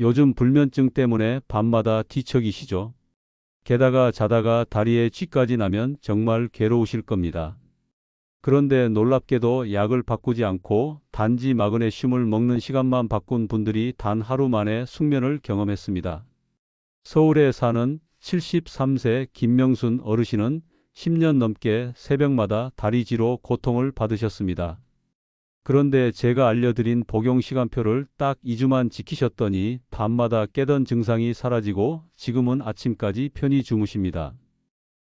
요즘 불면증 때문에 밤마다 뒤척이시죠? 게다가 자다가 다리에 쥐까지 나면 정말 괴로우실 겁니다. 그런데 놀랍게도 약을 바꾸지 않고 단지 마그네슘을 먹는 시간만 바꾼 분들이 단 하루 만에 숙면을 경험했습니다. 서울에 사는 73세 김명순 어르신은 10년 넘게 새벽마다 다리쥐로 고통을 받으셨습니다. 그런데 제가 알려드린 복용 시간표를 딱 2주만 지키셨더니 밤마다 깨던 증상이 사라지고 지금은 아침까지 편히 주무십니다.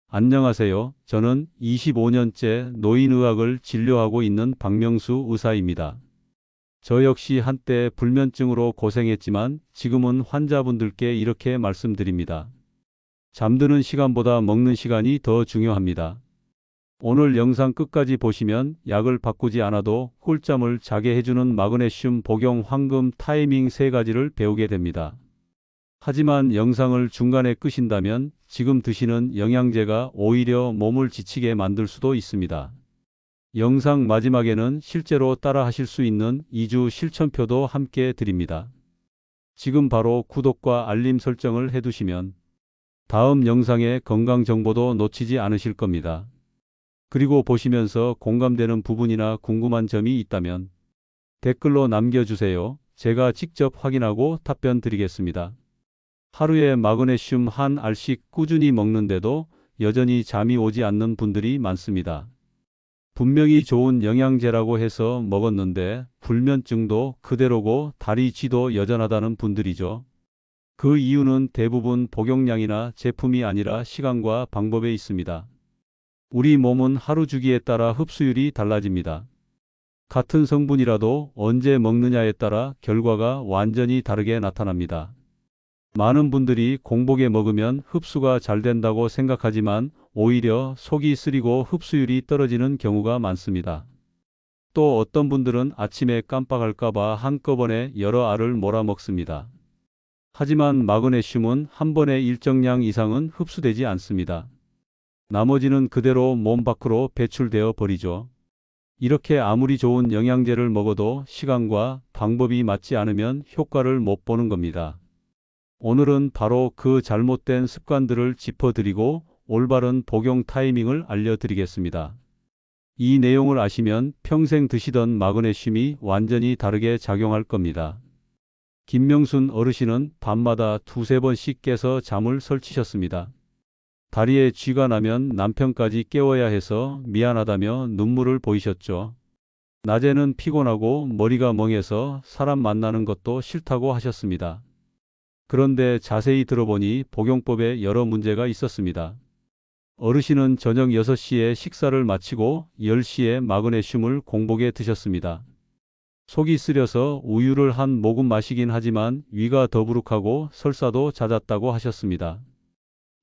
안녕하세요. 저는 25년째 노인의학을 진료하고 있는 박명수 의사입니다. 저 역시 한때 불면증으로 고생했지만 지금은 환자분들께 이렇게 말씀드립니다. 잠드는 시간보다 먹는 시간이 더 중요합니다. 오늘 영상 끝까지 보시면 약을 바꾸지 않아도 꿀잠을 자게 해주는 마그네슘 복용 황금 타이밍 세 가지를 배우게 됩니다. 하지만 영상을 중간에 끄신다면 지금 드시는 영양제가 오히려 몸을 지치게 만들 수도 있습니다. 영상 마지막에는 실제로 따라 하실 수 있는 2주 실천표도 함께 드립니다. 지금 바로 구독과 알림 설정을 해두시면 다음 영상의 건강 정보도 놓치지 않으실 겁니다. 그리고 보시면서 공감되는 부분이나 궁금한 점이 있다면 댓글로 남겨주세요. 제가 직접 확인하고 답변 드리겠습니다. 하루에 마그네슘 한 알씩 꾸준히 먹는데도 여전히 잠이 오지 않는 분들이 많습니다. 분명히 좋은 영양제라고 해서 먹었는데 불면증도 그대로고 다리 쥐도 여전하다는 분들이죠. 그 이유는 대부분 복용량이나 제품이 아니라 시간과 방법에 있습니다. 우리 몸은 하루 주기에 따라 흡수율이 달라집니다. 같은 성분이라도 언제 먹느냐에 따라 결과가 완전히 다르게 나타납니다. 많은 분들이 공복에 먹으면 흡수가 잘 된다고 생각하지만 오히려 속이 쓰리고 흡수율이 떨어지는 경우가 많습니다. 또 어떤 분들은 아침에 깜빡할까봐 한꺼번에 여러 알을 몰아먹습니다. 하지만 마그네슘은 한 번에 일정량 이상은 흡수되지 않습니다. 나머지는 그대로 몸 밖으로 배출되어 버리죠. 이렇게 아무리 좋은 영양제를 먹어도 시간과 방법이 맞지 않으면 효과를 못 보는 겁니다. 오늘은 바로 그 잘못된 습관들을 짚어드리고 올바른 복용 타이밍을 알려드리겠습니다. 이 내용을 아시면 평생 드시던 마그네슘이 완전히 다르게 작용할 겁니다. 김명순 어르신은 밤마다 두세 번씩 깨서 잠을 설치셨습니다. 다리에 쥐가 나면 남편까지 깨워야 해서 미안하다며 눈물을 보이셨죠. 낮에는 피곤하고 머리가 멍해서 사람 만나는 것도 싫다고 하셨습니다. 그런데 자세히 들어보니 복용법에 여러 문제가 있었습니다. 어르신은 저녁 6시에 식사를 마치고 10시에 마그네슘을 공복에 드셨습니다. 속이 쓰려서 우유를 한 모금 마시긴 하지만 위가 더부룩하고 설사도 잦았다고 하셨습니다.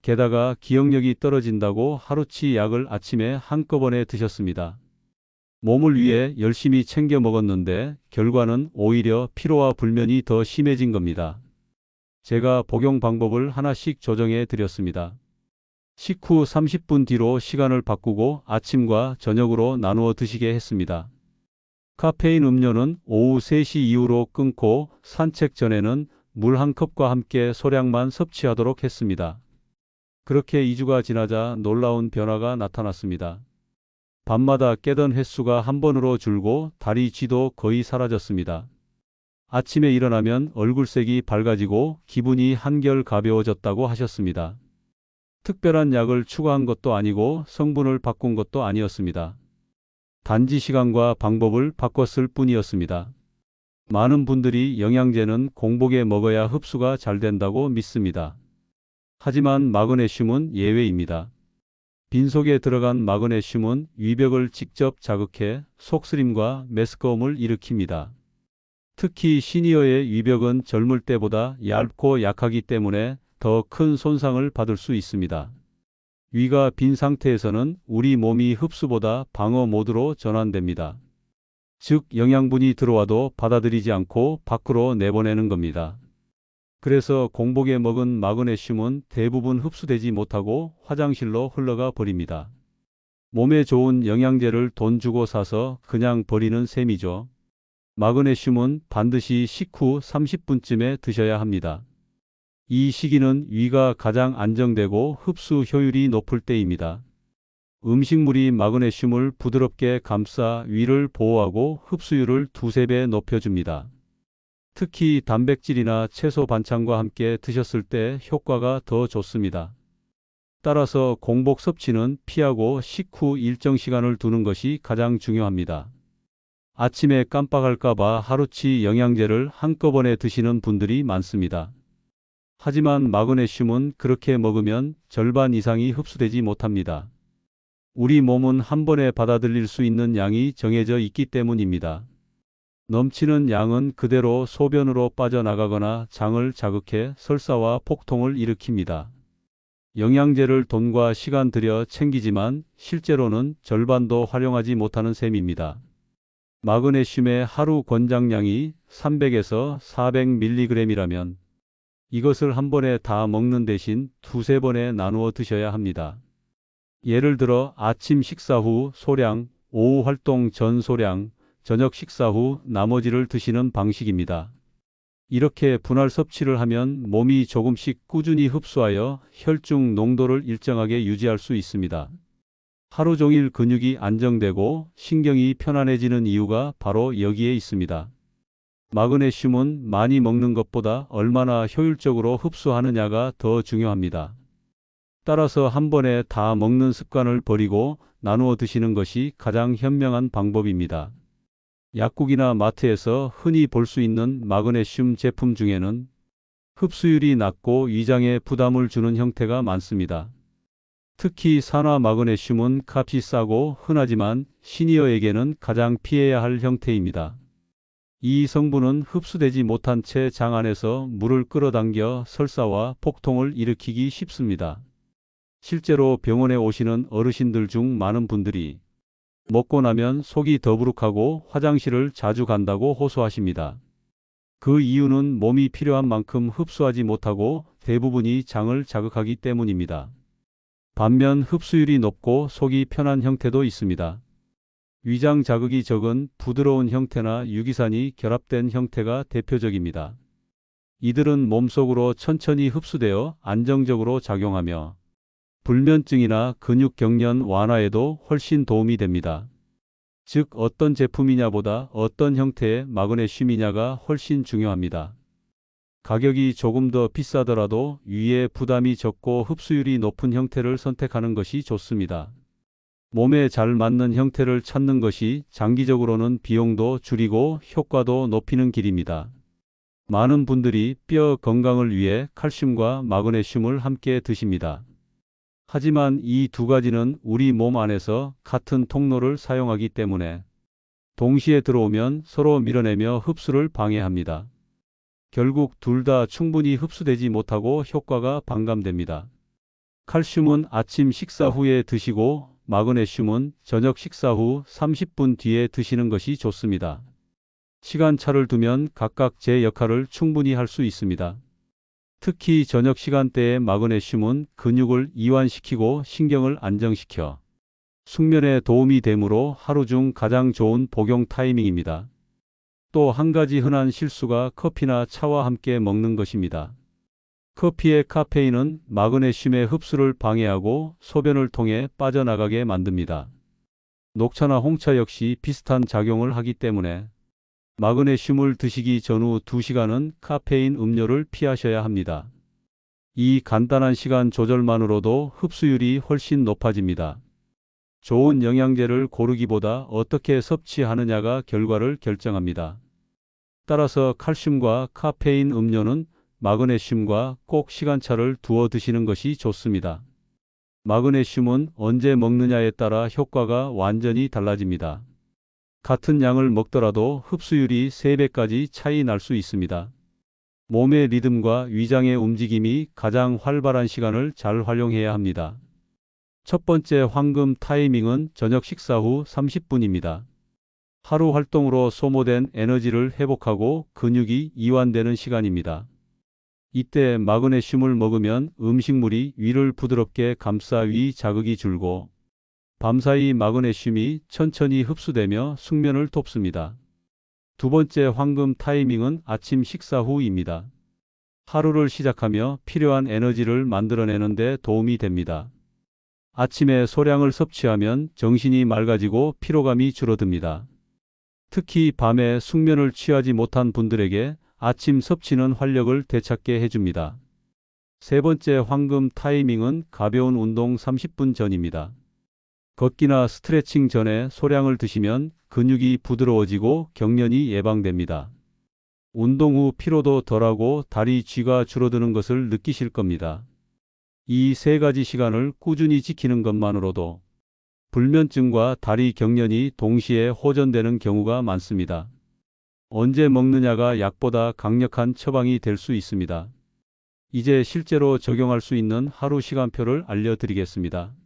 게다가 기억력이 떨어진다고 하루치 약을 아침에 한꺼번에 드셨습니다. 몸을 위해 열심히 챙겨 먹었는데 결과는 오히려 피로와 불면이 더 심해진 겁니다. 제가 복용 방법을 하나씩 조정해 드렸습니다. 식후 30분 뒤로 시간을 바꾸고 아침과 저녁으로 나누어 드시게 했습니다. 카페인 음료는 오후 3시 이후로 끊고 산책 전에는 물 한 컵과 함께 소량만 섭취하도록 했습니다. 그렇게 2주가 지나자 놀라운 변화가 나타났습니다. 밤마다 깨던 횟수가 한 번으로 줄고 다리 쥐도 거의 사라졌습니다. 아침에 일어나면 얼굴색이 밝아지고 기분이 한결 가벼워졌다고 하셨습니다. 특별한 약을 추가한 것도 아니고 성분을 바꾼 것도 아니었습니다. 단지 시간과 방법을 바꿨을 뿐이었습니다. 많은 분들이 영양제는 공복에 먹어야 흡수가 잘 된다고 믿습니다. 하지만 마그네슘은 예외입니다. 빈속에 들어간 마그네슘은 위벽을 직접 자극해 속쓰림과 메스꺼움을 일으킵니다. 특히 시니어의 위벽은 젊을 때보다 얇고 약하기 때문에 더 큰 손상을 받을 수 있습니다. 위가 빈 상태에서는 우리 몸이 흡수보다 방어 모드로 전환됩니다. 즉 영양분이 들어와도 받아들이지 않고 밖으로 내보내는 겁니다. 그래서 공복에 먹은 마그네슘은 대부분 흡수되지 못하고 화장실로 흘러가 버립니다. 몸에 좋은 영양제를 돈 주고 사서 그냥 버리는 셈이죠. 마그네슘은 반드시 식후 30분쯤에 드셔야 합니다. 이 시기는 위가 가장 안정되고 흡수 효율이 높을 때입니다. 음식물이 마그네슘을 부드럽게 감싸 위를 보호하고 흡수율을 두세 배 높여줍니다. 특히 단백질이나 채소 반찬과 함께 드셨을 때 효과가 더 좋습니다. 따라서 공복 섭취는 피하고 식후 일정 시간을 두는 것이 가장 중요합니다. 아침에 깜빡할까봐 하루치 영양제를 한꺼번에 드시는 분들이 많습니다. 하지만 마그네슘은 그렇게 먹으면 절반 이상이 흡수되지 못합니다. 우리 몸은 한 번에 받아들일 수 있는 양이 정해져 있기 때문입니다. 넘치는 양은 그대로 소변으로 빠져나가거나 장을 자극해 설사와 폭통을 일으킵니다. 영양제를 돈과 시간 들여 챙기지만 실제로는 절반도 활용하지 못하는 셈입니다. 마그네슘의 하루 권장량이 300에서 400mg이라면 이것을 한 번에 다 먹는 대신 두세 번에 나누어 드셔야 합니다. 예를 들어 아침 식사 후 소량, 오후 활동 전 소량, 저녁 식사 후 나머지를 드시는 방식입니다. 이렇게 분할 섭취를 하면 몸이 조금씩 꾸준히 흡수하여 혈중 농도를 일정하게 유지할 수 있습니다. 하루 종일 근육이 안정되고 신경이 편안해지는 이유가 바로 여기에 있습니다. 마그네슘은 많이 먹는 것보다 얼마나 효율적으로 흡수하느냐가 더 중요합니다. 따라서 한 번에 다 먹는 습관을 버리고 나누어 드시는 것이 가장 현명한 방법입니다. 약국이나 마트에서 흔히 볼 수 있는 마그네슘 제품 중에는 흡수율이 낮고 위장에 부담을 주는 형태가 많습니다. 특히 산화 마그네슘은 값이 싸고 흔하지만 시니어에게는 가장 피해야 할 형태입니다. 이 성분은 흡수되지 못한 채 장 안에서 물을 끌어당겨 설사와 폭통을 일으키기 쉽습니다. 실제로 병원에 오시는 어르신들 중 많은 분들이 먹고 나면 속이 더부룩하고 화장실을 자주 간다고 호소하십니다. 그 이유는 몸이 필요한 만큼 흡수하지 못하고 대부분이 장을 자극하기 때문입니다. 반면 흡수율이 높고 속이 편한 형태도 있습니다. 위장 자극이 적은 부드러운 형태나 유기산이 결합된 형태가 대표적입니다. 이들은 몸속으로 천천히 흡수되어 안정적으로 작용하며 불면증이나 근육 경련 완화에도 훨씬 도움이 됩니다. 즉 어떤 제품이냐보다 어떤 형태의 마그네슘이냐가 훨씬 중요합니다. 가격이 조금 더 비싸더라도 위에 부담이 적고 흡수율이 높은 형태를 선택하는 것이 좋습니다. 몸에 잘 맞는 형태를 찾는 것이 장기적으로는 비용도 줄이고 효과도 높이는 길입니다. 많은 분들이 뼈 건강을 위해 칼슘과 마그네슘을 함께 드십니다. 하지만 이 두 가지는 우리 몸 안에서 같은 통로를 사용하기 때문에 동시에 들어오면 서로 밀어내며 흡수를 방해합니다. 결국 둘 다 충분히 흡수되지 못하고 효과가 반감됩니다. 칼슘은 아침 식사 후에 드시고 마그네슘은 저녁 식사 후 30분 뒤에 드시는 것이 좋습니다. 시간차를 두면 각각 제 역할을 충분히 할 수 있습니다. 특히 저녁 시간대에 마그네슘은 근육을 이완시키고 신경을 안정시켜 숙면에 도움이 되므로 하루 중 가장 좋은 복용 타이밍입니다. 또 한 가지 흔한 실수가 커피나 차와 함께 먹는 것입니다. 커피의 카페인은 마그네슘의 흡수를 방해하고 소변을 통해 빠져나가게 만듭니다. 녹차나 홍차 역시 비슷한 작용을 하기 때문에 마그네슘을 드시기 전후 2시간은 카페인 음료를 피하셔야 합니다. 이 간단한 시간 조절만으로도 흡수율이 훨씬 높아집니다. 좋은 영양제를 고르기보다 어떻게 섭취하느냐가 결과를 결정합니다. 따라서 칼슘과 카페인 음료는 마그네슘과 꼭 시간차를 두어 드시는 것이 좋습니다. 마그네슘은 언제 먹느냐에 따라 효과가 완전히 달라집니다. 같은 양을 먹더라도 흡수율이 3배까지 차이 날 수 있습니다. 몸의 리듬과 위장의 움직임이 가장 활발한 시간을 잘 활용해야 합니다. 첫 번째 황금 타이밍은 저녁 식사 후 30분입니다. 하루 활동으로 소모된 에너지를 회복하고 근육이 이완되는 시간입니다. 이때 마그네슘을 먹으면 음식물이 위를 부드럽게 감싸 위 자극이 줄고 밤사이 마그네슘이 천천히 흡수되며 숙면을 돕습니다. 두 번째 황금 타이밍은 아침 식사 후입니다. 하루를 시작하며 필요한 에너지를 만들어내는데 도움이 됩니다. 아침에 소량을 섭취하면 정신이 맑아지고 피로감이 줄어듭니다. 특히 밤에 숙면을 취하지 못한 분들에게 아침 섭취는 활력을 되찾게 해줍니다. 세 번째 황금 타이밍은 가벼운 운동 30분 전입니다. 걷기나 스트레칭 전에 소량을 드시면 근육이 부드러워지고 경련이 예방됩니다. 운동 후 피로도 덜하고 다리 쥐가 줄어드는 것을 느끼실 겁니다. 이 세 가지 시간을 꾸준히 지키는 것만으로도 불면증과 다리 경련이 동시에 호전되는 경우가 많습니다. 언제 먹느냐가 약보다 강력한 처방이 될 수 있습니다. 이제 실제로 적용할 수 있는 하루 시간표를 알려드리겠습니다.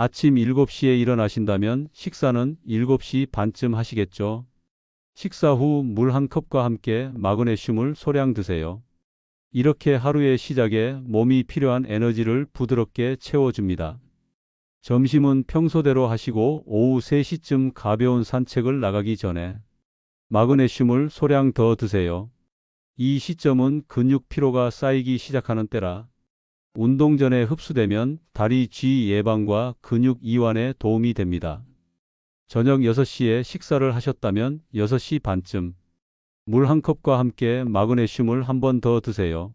아침 7시에 일어나신다면 식사는 7시 반쯤 하시겠죠? 식사 후 물 한 컵과 함께 마그네슘을 소량 드세요. 이렇게 하루의 시작에 몸이 필요한 에너지를 부드럽게 채워줍니다. 점심은 평소대로 하시고 오후 3시쯤 가벼운 산책을 나가기 전에 마그네슘을 소량 더 드세요. 이 시점은 근육 피로가 쌓이기 시작하는 때라 운동 전에 흡수되면 다리 쥐 예방과 근육 이완에 도움이 됩니다. 저녁 6시에 식사를 하셨다면 6시 반쯤 물 한 컵과 함께 마그네슘을 한 번 더 드세요.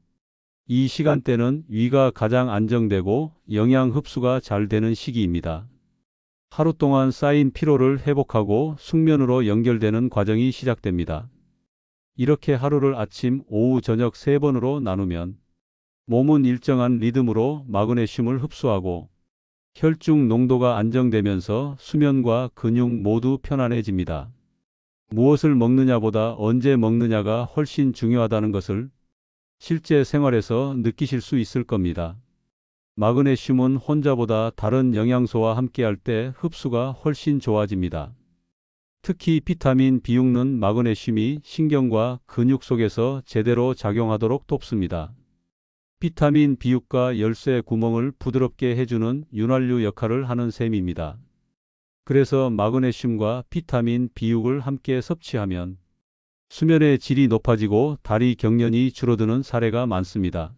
이 시간대는 위가 가장 안정되고 영양 흡수가 잘 되는 시기입니다. 하루 동안 쌓인 피로를 회복하고 숙면으로 연결되는 과정이 시작됩니다. 이렇게 하루를 아침, 오후, 저녁 세 번으로 나누면 몸은 일정한 리듬으로 마그네슘을 흡수하고 혈중 농도가 안정되면서 수면과 근육 모두 편안해집니다. 무엇을 먹느냐보다 언제 먹느냐가 훨씬 중요하다는 것을 실제 생활에서 느끼실 수 있을 겁니다. 마그네슘은 혼자보다 다른 영양소와 함께할 때 흡수가 훨씬 좋아집니다. 특히 비타민 B6는 마그네슘이 신경과 근육 속에서 제대로 작용하도록 돕습니다. 비타민 B6과 열쇠 구멍을 부드럽게 해주는 윤활유 역할을 하는 셈입니다. 그래서 마그네슘과 비타민 B6을 함께 섭취하면 수면의 질이 높아지고 다리 경련이 줄어드는 사례가 많습니다.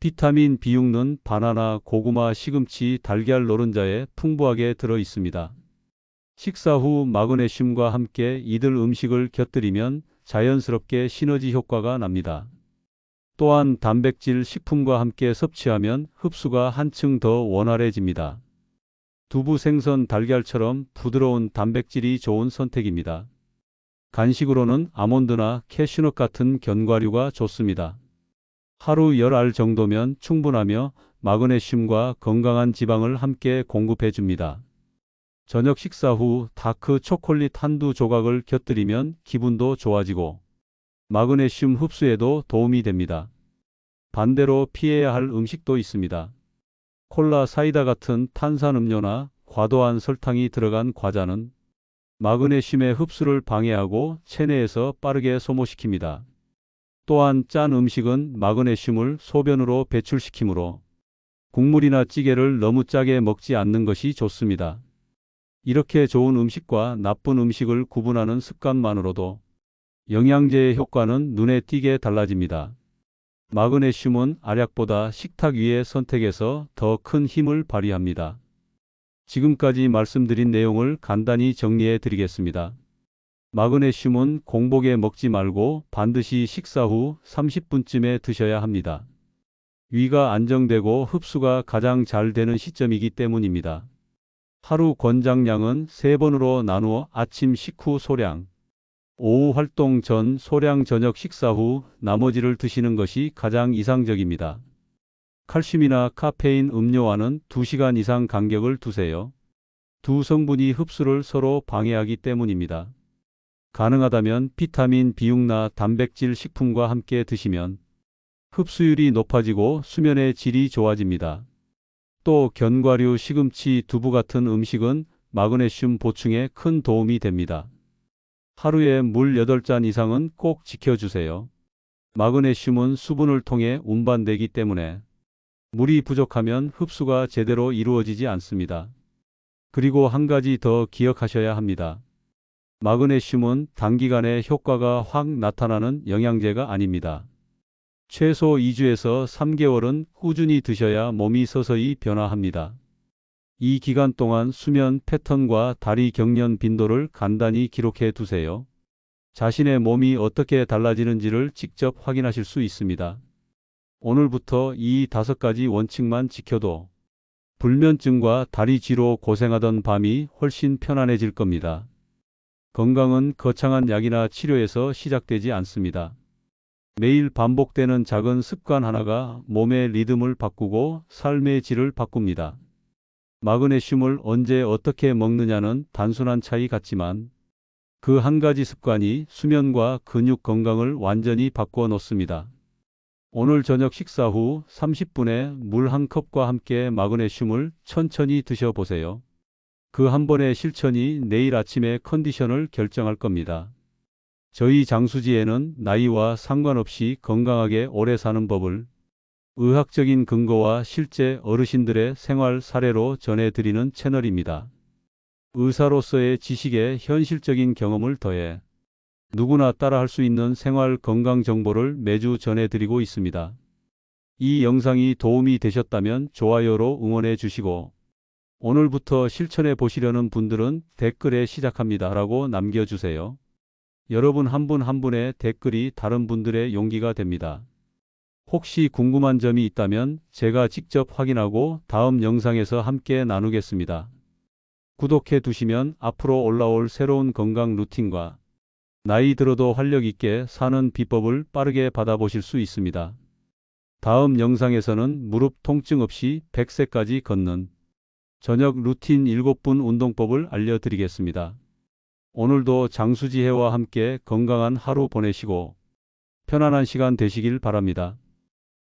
비타민 B6는 바나나, 고구마, 시금치, 달걀 노른자에 풍부하게 들어 있습니다. 식사 후 마그네슘과 함께 이들 음식을 곁들이면 자연스럽게 시너지 효과가 납니다. 또한 단백질 식품과 함께 섭취하면 흡수가 한층 더 원활해집니다. 두부, 생선, 달걀처럼 부드러운 단백질이 좋은 선택입니다. 간식으로는 아몬드나 캐슈넛 같은 견과류가 좋습니다. 하루 10알 정도면 충분하며 마그네슘과 건강한 지방을 함께 공급해 줍니다. 저녁 식사 후 다크 초콜릿 한두 조각을 곁들이면 기분도 좋아지고 마그네슘 흡수에도 도움이 됩니다. 반대로 피해야 할 음식도 있습니다. 콜라, 사이다 같은 탄산음료나 과도한 설탕이 들어간 과자는 마그네슘의 흡수를 방해하고 체내에서 빠르게 소모시킵니다. 또한 짠 음식은 마그네슘을 소변으로 배출시키므로 국물이나 찌개를 너무 짜게 먹지 않는 것이 좋습니다. 이렇게 좋은 음식과 나쁜 음식을 구분하는 습관만으로도 영양제의 효과는 눈에 띄게 달라집니다. 마그네슘은 알약보다 식탁 위의 선택에서 더 큰 힘을 발휘합니다. 지금까지 말씀드린 내용을 간단히 정리해 드리겠습니다. 마그네슘은 공복에 먹지 말고 반드시 식사 후 30분쯤에 드셔야 합니다. 위가 안정되고 흡수가 가장 잘 되는 시점이기 때문입니다. 하루 권장량은 3번으로 나누어 아침 식후 소량, 오후 활동 전 소량 저녁 식사 후 나머지를 드시는 것이 가장 이상적입니다. 칼슘이나 카페인 음료와는 2시간 이상 간격을 두세요. 두 성분이 흡수를 서로 방해하기 때문입니다. 가능하다면 비타민 B6나 단백질 식품과 함께 드시면 흡수율이 높아지고 수면의 질이 좋아집니다. 또 견과류, 시금치, 두부 같은 음식은 마그네슘 보충에 큰 도움이 됩니다. 하루에 물 8잔 이상은 꼭 지켜주세요. 마그네슘은 수분을 통해 운반되기 때문에 물이 부족하면 흡수가 제대로 이루어지지 않습니다. 그리고 한 가지 더 기억하셔야 합니다. 마그네슘은 단기간에 효과가 확 나타나는 영양제가 아닙니다. 최소 2주에서 3개월은 꾸준히 드셔야 몸이 서서히 변화합니다. 이 기간 동안 수면 패턴과 다리 경련 빈도를 간단히 기록해 두세요. 자신의 몸이 어떻게 달라지는지를 직접 확인하실 수 있습니다. 오늘부터 이 다섯 가지 원칙만 지켜도 불면증과 다리 쥐로 고생하던 밤이 훨씬 편안해질 겁니다. 건강은 거창한 약이나 치료에서 시작되지 않습니다. 매일 반복되는 작은 습관 하나가 몸의 리듬을 바꾸고 삶의 질을 바꿉니다. 마그네슘을 언제 어떻게 먹느냐는 단순한 차이 같지만 그 한 가지 습관이 수면과 근육 건강을 완전히 바꾸어 놓습니다. 오늘 저녁 식사 후 30분에 물 한 컵과 함께 마그네슘을 천천히 드셔보세요. 그 한 번의 실천이 내일 아침의 컨디션을 결정할 겁니다. 저희 장수지에는 나이와 상관없이 건강하게 오래 사는 법을 의학적인 근거와 실제 어르신들의 생활 사례로 전해드리는 채널입니다. 의사로서의 지식에 현실적인 경험을 더해 누구나 따라할 수 있는 생활 건강 정보를 매주 전해드리고 있습니다. 이 영상이 도움이 되셨다면 좋아요로 응원해 주시고 오늘부터 실천해 보시려는 분들은 댓글에 시작합니다 라고 남겨주세요. 여러분 한 분한 분의 댓글이 다른 분들의 용기가 됩니다. 혹시 궁금한 점이 있다면 제가 직접 확인하고 다음 영상에서 함께 나누겠습니다. 구독해 두시면 앞으로 올라올 새로운 건강 루틴과 나이 들어도 활력 있게 사는 비법을 빠르게 받아보실 수 있습니다. 다음 영상에서는 무릎 통증 없이 100세까지 걷는 저녁 루틴 7분 운동법을 알려드리겠습니다. 오늘도 장수지혜와 함께 건강한 하루 보내시고 편안한 시간 되시길 바랍니다.